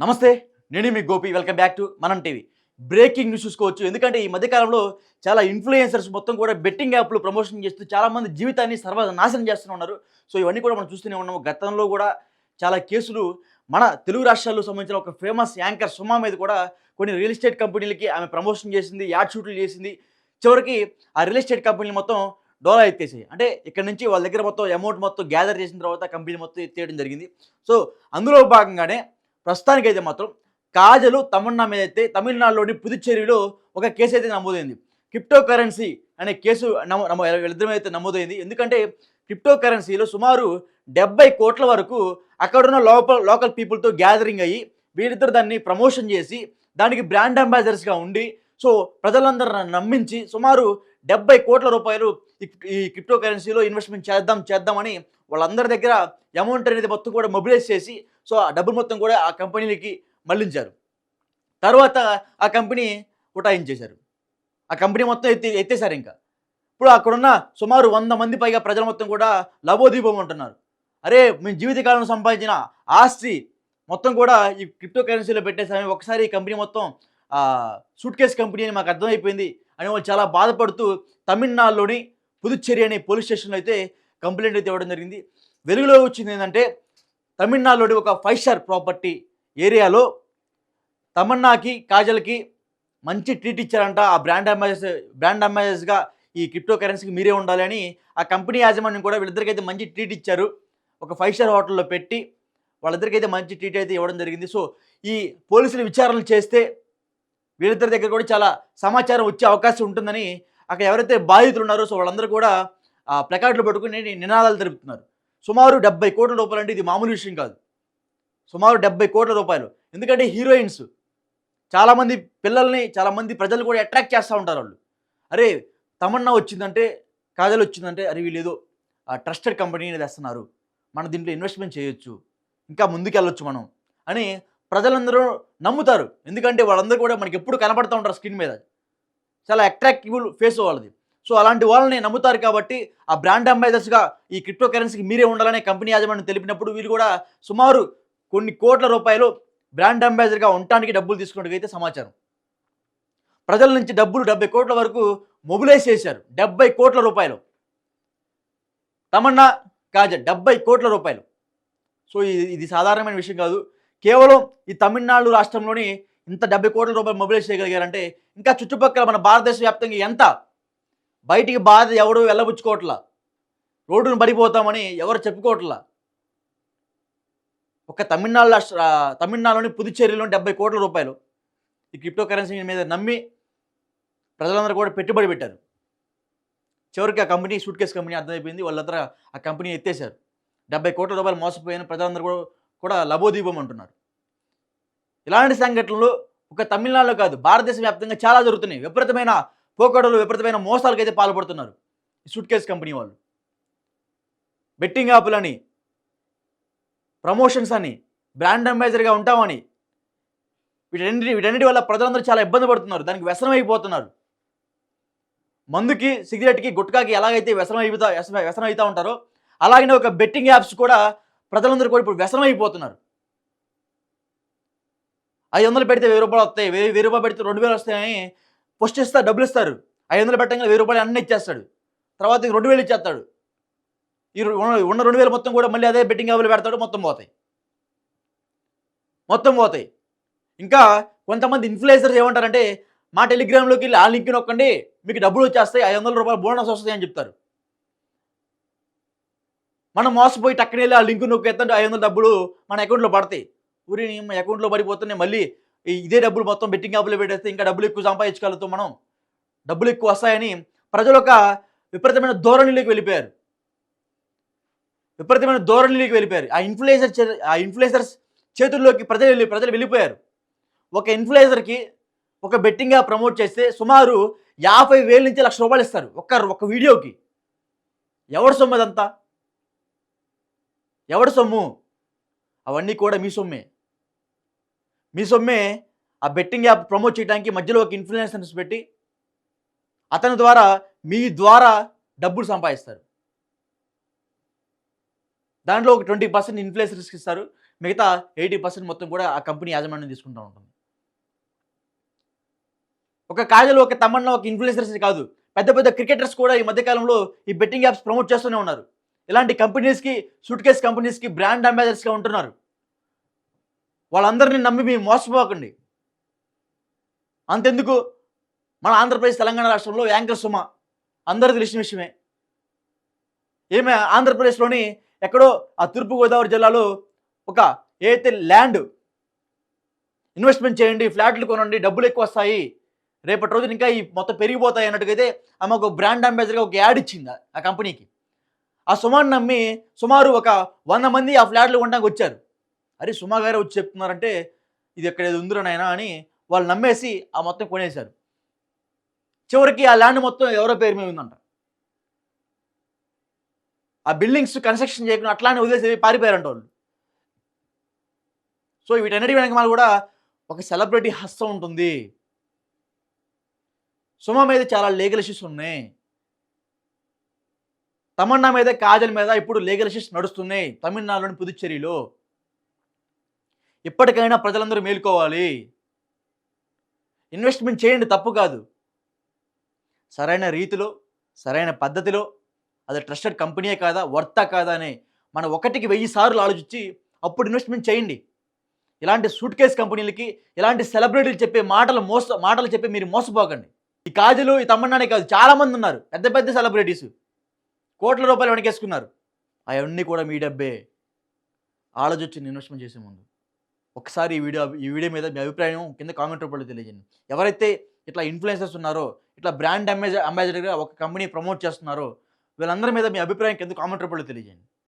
నమస్తే నేను మీ గోపి. వెల్కమ్ బ్యాక్ టు మనం టీవీ బ్రేకింగ్ న్యూస్ చూసుకోవచ్చు. ఎందుకంటే ఈ మధ్యకాలంలో చాలా ఇన్ఫ్లుయెన్సర్స్ మొత్తం కూడా బెట్టింగ్ యాప్లు ప్రమోషన్ చేస్తూ చాలామంది జీవితాన్ని సర్వనాశనం నాశనం చేస్తూ ఉన్నారు. సో ఇవన్నీ కూడా మనం చూస్తూనే ఉన్నాము. గతంలో కూడా చాలా కేసులు మన తెలుగు రాష్ట్రాల్లో సంబంధించిన ఒక ఫేమస్ యాంకర్ సుమా మీద కూడా కొన్ని రియల్ ఎస్టేట్ కంపెనీలకి ఆమె ప్రమోషన్ చేసింది యాడ్ షూట్లు చేసింది. చివరికి ఆ రియల్ ఎస్టేట్ కంపెనీలు మొత్తం డోలా ఎత్తేసాయి. అంటే ఇక్కడ నుంచి వాళ్ళ దగ్గర మొత్తం అమౌంట్ మొత్తం గ్యాదర్ చేసిన తర్వాత కంపెనీ మొత్తం ఎత్తేయడం జరిగింది. సో అందులో భాగంగానే ప్రస్తుతానికైతే మాత్రం కాజలు తమన్నా మీద అయితే తమిళనాడులోని పుదుచ్చేరిలో ఒక కేసు అయితే నమోదైంది. క్రిప్టో కరెన్సీ అనే కేసు నమో నమో మీద అయితే నమోదైంది. ఎందుకంటే క్రిప్టో కరెన్సీలో సుమారు డెబ్బై కోట్ల వరకు అక్కడున్న లోకల్ లోకల్ పీపుల్తో గ్యాదరింగ్ అయ్యి వీరిద్దరు దాన్ని ప్రమోషన్ చేసి దానికి బ్రాండ్ అంబాసిడర్స్గా ఉండి సో ప్రజలందరూ నమ్మించి సుమారు డెబ్బై కోట్ల రూపాయలు ఈ- క్రిప్టో కరెన్సీలో ఇన్వెస్ట్మెంట్ చేద్దాం చేద్దామని వాళ్ళందరి దగ్గర అమౌంట్ అనేది మొత్తం కూడా మొబిలైజ్ చేసి సో ఆ డబ్బు మొత్తం కూడా ఆ కంపెనీలకి మళ్ళించారు. తర్వాత ఆ కంపెనీ ఉటాయించేశారు ఆ కంపెనీ మొత్తం ఎత్తి ఎత్తేసారు ఇంకా. ఇప్పుడు అక్కడున్న సుమారు వంద మంది పైగా ప్రజలు మొత్తం కూడా లభోదీపం అంటున్నారు. అరే మేము జీవితకాలం సంపాదించిన ఆస్తి మొత్తం కూడా ఈ క్రిప్టో కరెన్సీలో పెట్టేసాము ఒకసారి ఈ కంపెనీ మొత్తం సూట్ కేస్ కంపెనీ అని మాకు అర్థమైపోయింది. అని వాళ్ళు చాలా బాధపడుతూ తమిళనాడులోని పుదుచ్చేరి అనే పోలీస్ స్టేషన్లో అయితే కంప్లైంట్ అయితే ఇవ్వడం జరిగింది. వెలుగులో వచ్చింది ఏంటంటే తమిళనాడులోని ఒక ఫైవ్ స్టార్ ప్రాపర్టీ ఏరియాలో తమన్నాకి కాజల్కి మంచి ట్రీట్ ఇచ్చారంట. ఆ బ్రాండ్ అంబాసిడర్ బ్రాండ్ అంబాసిడర్స్గా ఈ క్రిప్టో కరెన్సీకి మీరే ఉండాలి అని ఆ కంపెనీ యాజమాన్యం కూడా వీళ్ళిద్దరికైతే మంచి ట్రీట్ ఇచ్చారు. ఒక ఫైవ్ స్టార్ హోటల్లో పెట్టి వాళ్ళిద్దరికైతే మంచి ట్రీట్ అయితే ఇవ్వడం జరిగింది. సో ఈ పోలీసులు విచారణలు చేస్తే వీళ్ళిద్దరి దగ్గర కూడా చాలా సమాచారం వచ్చే అవకాశం ఉంటుందని అక్కడ ఎవరైతే బాధితులు ఉన్నారో సో వాళ్ళందరూ కూడా ఆ ప్లకార్డులు పట్టుకుని నినాదాలు తెలుపుతున్నారు. సుమారు డెబ్బై కోట్ల రూపాయలు అంటే ఇది మామూలు విషయం కాదు. సుమారు డెబ్బై కోట్ల రూపాయలు. ఎందుకంటే హీరోయిన్స్. చాలామంది పిల్లల్ని చాలామంది ప్రజలు కూడా అట్రాక్ట్ చేస్తూ ఉంటారు వాళ్ళు. అరే తమన్నా వచ్చిందంటే కాజల్ వచ్చిందంటే అరే వీళ్ళేదో ఏదో ట్రస్టెడ్ కంపెనీని తెస్తున్నారు మన దీంట్లో ఇన్వెస్ట్మెంట్ చేయొచ్చు. ఇంకా ముందుకెళ్ళొచ్చు మనం. అని ప్రజలందరూ నమ్ముతారు. ఎందుకంటే వాళ్ళందరూ కూడా మనకి ఎప్పుడు కనపడుతూ ఉంటారు స్క్రీన్ మీద. చాలా అట్రాక్టిబుల్ ఫేస్ వాళ్ళది. సో అలాంటి వాళ్ళని నమ్ముతారు కాబట్టి ఆ బ్రాండ్ అంబాసిడర్స్గా ఈ క్రిప్టో కరెన్సీకి మీరే ఉండాలనే కంపెనీ యాజమాన్యం తెలిపినప్పుడు వీళ్ళు కూడా సుమారు కొన్ని కోట్ల రూపాయలు బ్రాండ్ అంబాసిడర్గా ఉండటానికి డబ్బులు తీసుకున్నట్టుగా సమాచారం. ప్రజల నుంచి డబ్బులు డెబ్బై కోట్ల వరకు మొబిలైజ్ చేశారు. డెబ్బై కోట్ల రూపాయలు. తమన్నా కాజల్ డెబ్బై కోట్ల రూపాయలు. సో ఇది సాధారణమైన విషయం కాదు. కేవలం ఈ తమిళనాడు రాష్ట్రంలోని ఇంత డెబ్బై కోట్ల రూపాయలు మొబిలైజ్ చేయగలిగారంటే ఇంకా చుట్టుపక్కల మన భారతదేశ వ్యాప్తంగా ఎంత? బయటికి బాధ ఎవడు వెళ్ళబుచ్చుకోవట్లా. రోడ్డును పడిపోతామని ఎవరు చెప్పుకోవట్లా. ఒక తమిళనాడు రాష్ట్ర తమిళనాడులోని పుదుచ్చేరిలో డెబ్బై కోట్ల రూపాయలు ఈ క్రిప్టో కరెన్సీ మీద నమ్మి ప్రజలందరూ కూడా పెట్టుబడి పెట్టారు. చివరికి ఆ కంపెనీ సూట్ కేస్ కంపెనీ అర్థమైపోయింది. వాళ్ళందరూ ఆ కంపెనీ ఎత్తేసారు డెబ్బై కోట్ల రూపాయలు మోసపోయిన ప్రజలందరూ కూడా కూడా లబోదీపం అంటున్నారు. ఇలాంటి సంఘటనలు ఒక తమిళనాడులో కాదు భారతదేశ వ్యాప్తంగా చాలా జరుగుతున్నాయి. విపరీతమైన పోకడలు విపరీతమైన మోసాలకు అయితే పాల్పడుతున్నారు సూట్ కేస్ కంపెనీ వాళ్ళు. బెట్టింగ్ యాప్లని ప్రమోషన్స్ అని బ్రాండ్ అంబాసిడర్గా ఉంటామని వీటన్నిటి వీటన్నిటి వల్ల ప్రజలందరూ చాలా ఇబ్బంది పడుతున్నారు. దానికి వ్యసనం అయిపోతున్నారు మందుకి సిగరెట్కి గుట్కాకి ఎలాగైతే వ్యసనం అయిపోతా వ్యసనం వ్యసనం అవుతూ ఉంటారో అలాగనే ఒక బెట్టింగ్ యాప్స్ కూడా ప్రజలందరూ కూడా ఇప్పుడు వ్యసనమైపోతున్నారు. అయిపోతున్నారు ఐదు వందలు పెడితే వెయ్యి రూపాయలు వస్తాయి. వెయ్యి వెయ్యి రూపాయలు పెడితే రెండు వేలు వస్తాయని పోస్ట్ ఇస్తారు డబ్బులు ఇస్తారు. ఐదు వందలు పెట్టంగా వెయ్యి రూపాయలు అన్నీ ఇచ్చేస్తాడు. తర్వాత రెండు వేలు ఇచ్చేస్తాడు. ఈ ఉన్న- ఉన్న రెండు వేలు మొత్తం కూడా మళ్ళీ అదే బెట్టింగ్ యాప్లు పెడతాడు మొత్తం పోతాయి. మొత్తం పోతాయి. ఇంకా కొంతమంది ఇన్ఫ్లుయెన్సర్స్ ఏమంటారంటే మా టెలిగ్రామ్లోకి వెళ్ళి ఆ లింక్ నొక్కండి మీకు డబ్బులు వచ్చేస్తాయి ఐదు వందల రూపాయలు బోనస్ వస్తాయి అని చెప్తారు. మనం మోసపోయి టక్కనే ఆ లింక్ నొక్కేస్తుంటే ఐదు వందల డబ్బులు మన అకౌంట్లో పడతాయి. ఊరి అకౌంట్లో పడిపోతున్నాయి. మళ్ళీ ఇదే డబ్బులు మొత్తం బెట్టింగ్ యాప్లో పెట్టేస్తే ఇంకా డబ్బులు ఎక్కువ సంపాదించగలుగుతాం మనం. డబ్బులు ఎక్కువ వస్తాయని ప్రజలు ఒక విపరీతమైన ధోరణిలోకి వెళ్ళిపోయారు. విపరీతమైన ధోరణిలోకి వెళ్ళిపోయారు. ఆ ఇన్ఫ్లుయెన్సర్ చే- ఆ ఇన్ఫ్లుయెన్సర్స్ చేతుల్లోకి ప్రజలు వెళ్ళి ప్రజలు వెళ్ళిపోయారు. ఒక ఇన్ఫ్లుయెన్సర్కి ఒక బెట్టింగ్గా ప్రమోట్ చేస్తే సుమారు యాభై వేల నుంచి లక్ష రూపాయలు ఇస్తారు. ఒక్క ఒక వీడియోకి. ఎవరి సొమ్ము అదంతా? ఎవడు సొమ్ము? అవన్నీ కూడా మీ సొమ్మే. మీ సొమ్మే ఆ బెట్టింగ్ యాప్ ప్రమోట్ చేయడానికి మధ్యలో ఒక ఇన్ఫ్లుయెన్సర్స్ పెట్టి అతని ద్వారా మీ ద్వారా డబ్బులు సంపాదిస్తారు. దాంట్లో ఒక ట్వంటీ పర్సెంట్ ఇన్ఫ్లుయెన్సర్స్కి ఇస్తారు. మిగతా ఎయిటీ పర్సెంట్ మొత్తం కూడా ఆ కంపెనీ యాజమాన్యం తీసుకుంటూ ఉంటుంది. ఒక కాజలు ఒక తమన్నా ఒక ఇన్ఫ్లుయెన్సర్స్ కాదు. పెద్ద పెద్ద క్రికెటర్స్ కూడా ఈ మధ్యకాలంలో ఈ బెట్టింగ్ యాప్స్ ప్రమోట్ చేస్తూనే ఉన్నారు. ఇలాంటి కంపెనీస్కి సూట్ కేస్ కంపెనీస్కి బ్రాండ్ అంబాసిడర్స్గా ఉంటున్నారు. వాళ్ళందరినీ నమ్మి మీరు మోసపోకండి. అంతెందుకు? మన ఆంధ్రప్రదేశ్ తెలంగాణ రాష్ట్రంలో యాంకర్ సుమ అందరూ తెలిసిన విషయమే. ఏమే? ఆంధ్రప్రదేశ్లోని ఎక్కడో ఆ తూర్పుగోదావరి జిల్లాలో ఒక ఏదైతే ల్యాండ్ ఇన్వెస్ట్మెంట్ చేయండి ఫ్లాట్లు కొనండి డబ్బులు ఎక్కువ వస్తాయి. రేపటి రోజున ఇంకా ఈ మొత్తం పెరిగిపోతాయి అన్నట్టుగా అయితే ఆమె ఒక బ్రాండ్ అంబాసిడర్గా ఒక యాడ్ ఇచ్చింది ఆ కంపెనీకి. ఆ సుమాను నమ్మి సుమారు ఒక వంద మంది ఆ ఫ్లాట్లు కొనడానికి వచ్చారు. అరే సుమా గారు వచ్చి చెప్తున్నారంటే ఇది ఎక్కడ ఏదో ఉందిరా నాయనా అని వాళ్ళు నమ్మేసి ఆ మొత్తం కొనేశారు. చివరికి ఆ ల్యాండ్ మొత్తం ఎవరో పేరు మీద ఉందంట. ఆ బిల్డింగ్స్ కన్స్ట్రక్షన్ చేయకుండా అట్లానే వదిలేసి పారిపోయారంట వాళ్ళు. సో వీటన్నిటి వెనక మన కూడా ఒక సెలబ్రిటీ హస్తం ఉంటుంది. సుమ మీద చాలా లీగల్ ఇష్యూస్ ఉన్నాయి. తమన్నా మీద కాజల్ మీద ఇప్పుడు లీగల్ ఇష్యూస్ నడుస్తున్నాయి. తమిళనాడులోని పుదుచ్చేరిలో. ఇప్పటికైనా ప్రజలందరూ మేలుకోవాలి. ఇన్వెస్ట్మెంట్ చేయండి తప్పు కాదు. సరైన రీతిలో సరైన పద్ధతిలో అది ట్రస్టెడ్ కంపెనీయే కాదా వర్తా కాదా అని మనం ఒకటికి వెయ్యి సార్లు ఆలోచించి అప్పుడు ఇన్వెస్ట్మెంట్ చేయండి. ఇలాంటి సూట్ కేస్ కంపెనీలకి ఇలాంటి సెలబ్రిటీలు చెప్పే మాటలు మోస మాటలు చెప్పి మీరు మోసపోకండి. ఈ కాజలు ఈ తమ్మన్నానే కాదు చాలామంది ఉన్నారు. పెద్ద పెద్ద సెలబ్రిటీస్. కోట్ల రూపాయలు వెనకేసుకున్నారు అవన్నీ కూడా మీ డబ్బే. ఆలోచించి ఇన్వెస్ట్మెంట్ చేసే ముందు. ఒకసారి ఈ వీడియో ఈ వీడియో మీద మీ అభిప్రాయం కింద కామెంట్ రూపంలో తెలియజేయండి. ఎవరైతే ఇట్లా ఇన్ఫ్లుయెన్సర్స్ ఉన్నారో ఇట్లా బ్రాండ్ అంబాసిడర్గా ఒక కంపెనీ ప్రమోట్ చేస్తున్నారో వీళ్ళందరి మీద మీ అభిప్రాయం కింద కామెంట్ రూపంలో తెలియజేయండి.